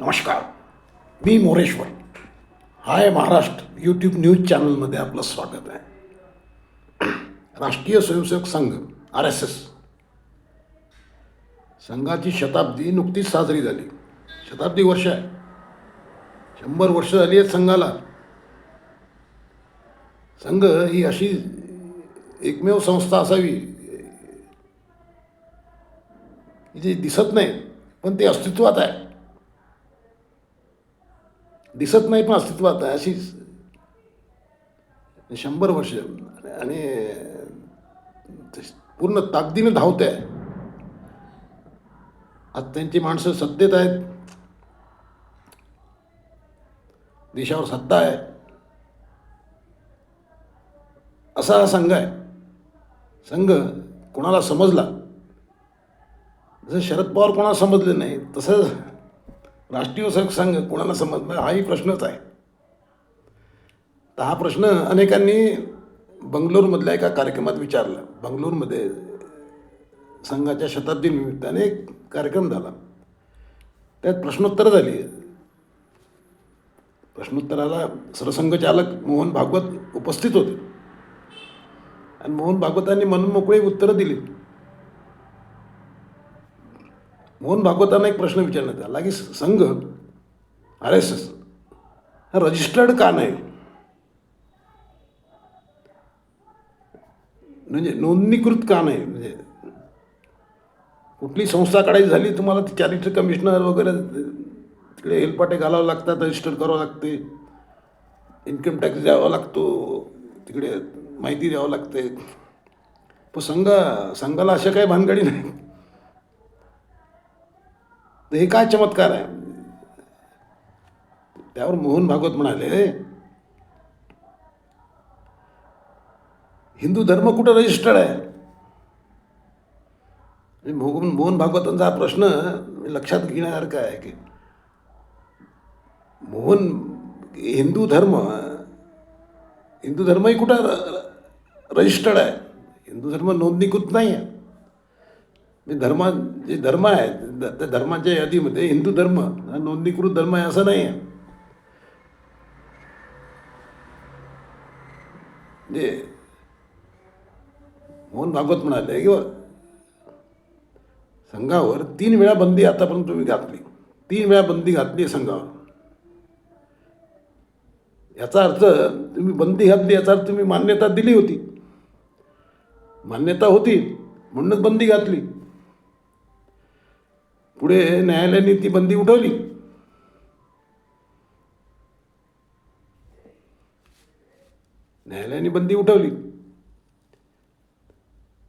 नमस्कार. मी Moreshwar. Hi Maharashtra YouTube news चॅनलमध्ये आपलं स्वागत आहे. राष्ट्रीय Swayamsevak Sangh R S S. संघाची शताब्दी नुकतीच साजरी झाली. शताब्दी वर्ष आहे. शंभर वर्ष झाली आहेत संघाला. संघ ही अशी एकमेव संस्था असावी की जी दिसत नाही पण ती अस्तित्वात आहे. दिसत नाही पण अस्तित्वात आहे. अशी शंभर वर्ष आणि पूर्ण ताकदीने धावते आहे. आज त्यांची माणसं सत्तेत आहेत. देशावर सत्ता आहे. असा हा संघ आहे. संघ कोणाला समजला? जसं शरद पवार कोणाला समजले नाही तसंच राष्ट्रीय सं- संघ कोणाला समजणं हाही प्रश्नच आहे. तर हा प्रश्न अनेकांनी बंगलोरमधल्या एका कार्यक्रमात विचारला. बंगलोरमध्ये संघाच्या शताब्दीनिमित्ताने एक कार्यक्रम झाला. त्यात प्रश्नोत्तरं झाली. प्रश्नोत्तराला सरसंघचालक मोहन भागवत उपस्थित होते. आणि मोहन भागवतांनी मनमोकळी उत्तरं दिली. मोहन भागवतांना एक प्रश्न विचारण्यात आला की संघ आर एस एस हा रजिस्टर्ड का नाही? म्हणजे नोंदणीकृत का नाही? म्हणजे कुठली संस्था काढायची झाली तुम्हाला ती चॅरिटी कमिशनर वगैरे तिकडे हेलपाटे घालावं लागतात रजिस्टर करावं लागते. इन्कम टॅक्स द्यावा लागतो तिकडे माहिती द्यावं लागते. पण संघ संघाला अशा काही भानगडी नाही तर हे काय चमत्कार आहे? त्यावर मोहन भागवत म्हणाले हिंदू धर्म कुठं रजिस्टर्ड आहे? मोहन मोहन भागवतांचा हा प्रश्न लक्षात घेण्यासारखा आहे की मोहन हिंदू धर्म हिंदू धर्मही कुठं रजिस्टर्ड आहे? हिंदू धर्म नोंदणीकृत नाही आहे धर्मा जे धर्म आहे द- त्या धर्माच्या यादीमध्ये हिंदू धर्म हा नोंदणीकृत धर्म आहे असं नाही आहे. म्हणजे मोहन भागवत म्हणाले की संघावर तीन वेळा बंदी आतापर्यंत तुम्ही घातली. तीन वेळा बंदी घातली संघावर. याचा अर्थ तुम्ही बंदी घातली याचा अर्थ तुम्ही मान्यता दिली होती. मान्यता होती म्हणूनच बंदी घातली. पुढे न्यायालयाने ती बंदी उठवली. न्यायालयाने बंदी उठवली.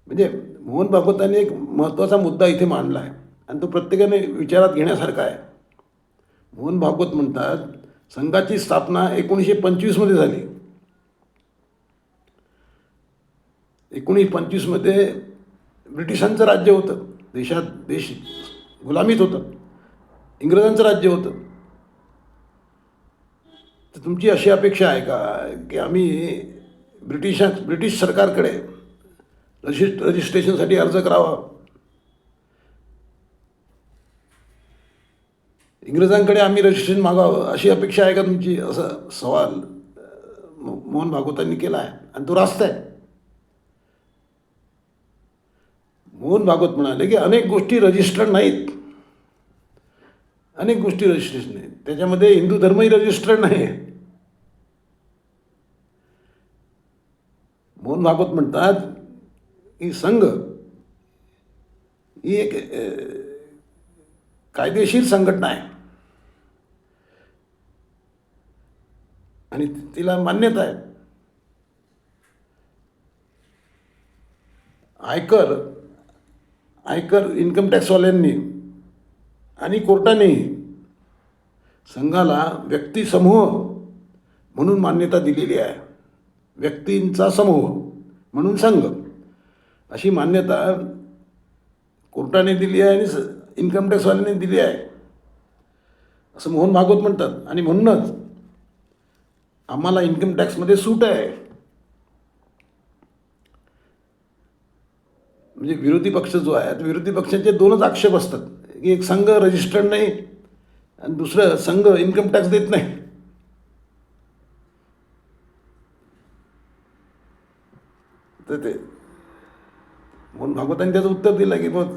म्हणजे मोहन भागवतांनी एक महत्त्वाचा मुद्दा इथे मांडला आहे. आणि तो प्रत्येकाने विचारात घेण्यासारखा आहे. मोहन भागवत म्हणतात संघाची स्थापना एकोणीसशे पंचवीसमध्ये झाली. एकोणीस पंचवीसमध्ये ब्रिटिशांचं राज्य होतं. देशात देश गुलामीत होतं. इंग्रजांचं राज्य होतं. तर तुमची अशी अपेक्षा आहे का? की आम्ही ब्रिटिशां ब्रिटिश सरकारकडे रजिस्ट रजिस्ट्रेशनसाठी अर्ज करावा? इंग्रजांकडे आम्ही रजिस्ट्रेशन मागावं अशी अपेक्षा आहे का तुमची? असं सवाल मो- मोहन भागवतांनी केला आहे. आणि तो रास्त आहे. मोहन भागवत म्हणाले की अनेक गोष्टी रजिस्टर्ड नाहीत. अनेक गोष्टी रजिस्ट्रेशन आहेत त्याच्यामध्ये हिंदू धर्मही रजिस्टर्ड नाही. आहे मोहन भागवत म्हणतात की संघ ही एक कायदेशीर संघटना आहे. आणि तिला मान्यता आहे. आयकर आयकर इन्कम टॅक्सवाल्यांनी आणि कोर्टाने संघाला व्यक्तिसमूह म्हणून मान्यता दिलेली आहे. व्यक्तींचा समूह म्हणून संघ. अशी मान्यता कोर्टाने दिली आहे आणि स इन्कम टॅक्सवाल्याने दिली आहे. असं मोहन भागवत म्हणतात. आणि म्हणूनच आम्हाला इन्कम टॅक्समध्ये सूट आहे. म्हणजे विरोधी पक्ष जो आहे तर विरोधी पक्षाचे दोनच आक्षेप असतात. की एक संघ रजिस्टर्ड नाही आणि दुसरं संघ इन्कम टॅक्स देत नाही. तर ते म्हणून भागवतांनी त्याचं उत्तर दिलं की मग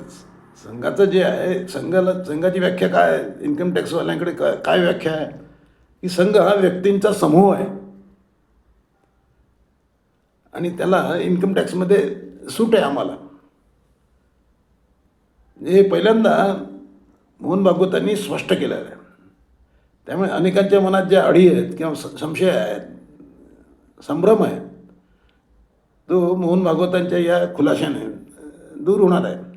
संघाचं जे आहे संघाला संघाची व्याख्या काय आहे? इन्कम टॅक्सवाल्यांकडे काय काय व्याख्या आहे? की संघ हा व्यक्तींचा समूह आहे. आणि त्याला इन्कम टॅक्समध्ये सूट आहे आम्हाला. हे पहिल्यांदा मोहन भागवतांनी स्पष्ट केलेलं आहे. त्यामुळे अनेकांच्या मनात ज्या अडी आहेत किंवा स- संशय आहेत संभ्रम आहे तो मोहन भागवतांच्या या खुलाशाने दूर होणार आहे.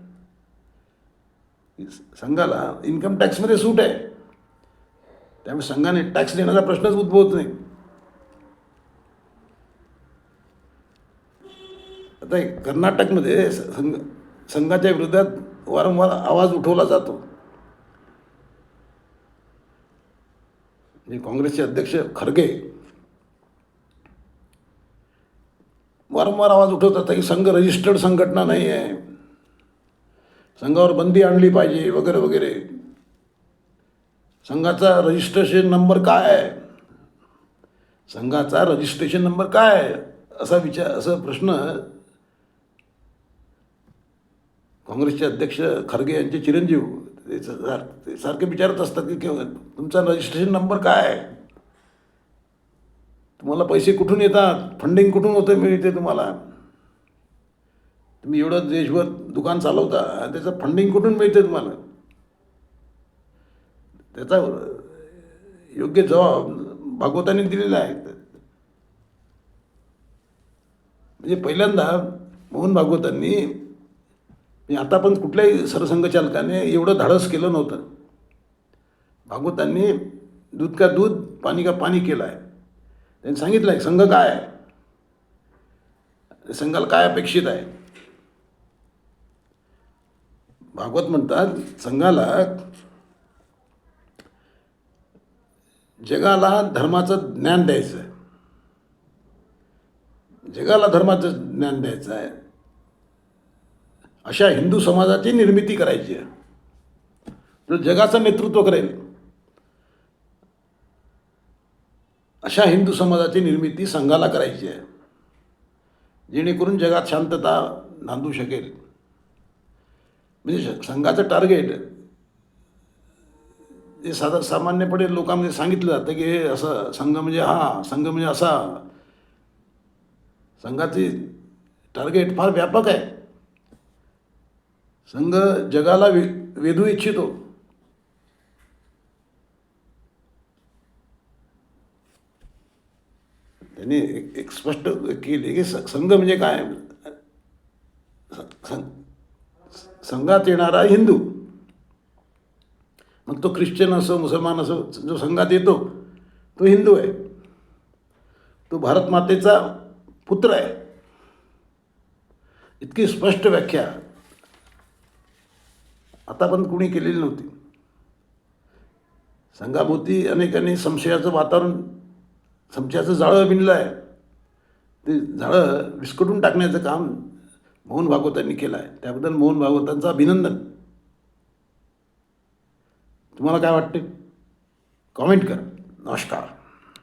संघाला इन्कम टॅक्समध्ये सूट आहे. त्यामुळे संघाने टॅक्स देण्याचा प्रश्नच उद्भवत नाही. आता कर्नाटकमध्ये संघ संघाच्या विरोधात वारंवार आवाज उठवला जातो. म्हणजे काँग्रेसचे अध्यक्ष खरगे. वारंवार आवाज उठवतात की संघ रजिस्टर्ड संघटना नाही आहे संघावर बंदी आणली पाहिजे वगैरे वगैरे. संघाचा रजिस्ट्रेशन नंबर काय आहे? संघाचा रजिस्ट्रेशन नंबर काय आहे? असा विचार असा प्रश्न काँग्रेसचे अध्यक्ष खरगे यांचे चिरंजीव ते सार- ते सारखे विचारत असतात की केव्हा- तुमचा रजिस्ट्रेशन नंबर काय आहे? तुम्हाला पैसे कुठून येतात? फंडिंग कुठून होतं मिळते तुम्हाला? तुम्ही एवढं देशभर दुकान चालवता त्याचं फंडिंग कुठून मिळते तुम्हाला? त्याचा योग्य जबाब भागवतांनी दिलेला आहे. म्हणजे पहिल्यांदा मोहन भागवतांनी म्हणजे आता पण कुठल्याही सरसंघचालकाने एवढं धाडस केलं नव्हतं. भागवतांनी दूध का दूध पाणी का पाणी केलं आहे त्यांनी सांगितलं आहे संघ काय आहे? संघाला काय अपेक्षित आहे? भागवत म्हणतात संघाला जगाला धर्माचं ज्ञान द्यायचं आहे जगाला धर्माचं ज्ञान द्यायचं आहे अशा हिंदू समाजाची निर्मिती करायची आहे. जो जगाचं नेतृत्व करेल. अशा हिंदू समाजाची निर्मिती संघाला करायची आहे. जेणेकरून जगात शांतता नांदू शकेल. म्हणजे संघाचं टार्गेट जे साधा सामान्यपणे लोकांमध्ये सांगितलं जातं की हे असं संघ म्हणजे हा संघ म्हणजे असा. संघाची टार्गेट फार व्यापक आहे. संघ जगाला वे वेधू इच्छितो. त्यांनी एक एक स्पष्ट केले की स- संघ म्हणजे काय? संघात येणारा हिंदू. मग तो ख्रिश्चन असो मुसलमान असो जो संघात येतो तो हिंदू आहे. तो भारत मातेचा पुत्र आहे. इतकी स्पष्ट व्याख्या. आता पण कुणी केलेली नव्हती. संघाभोवती अनेकांनी संशयाचं वातावरण संशयाचं जाळं विणलं आहे. ते जाळं विस्कटून टाकण्याचं काम मोहन भागवतांनी केलं आहे. त्याबद्दल मोहन भागवतांचं अभिनंदन. तुम्हाला काय वाटते कॉमेंट करा. नमस्कार.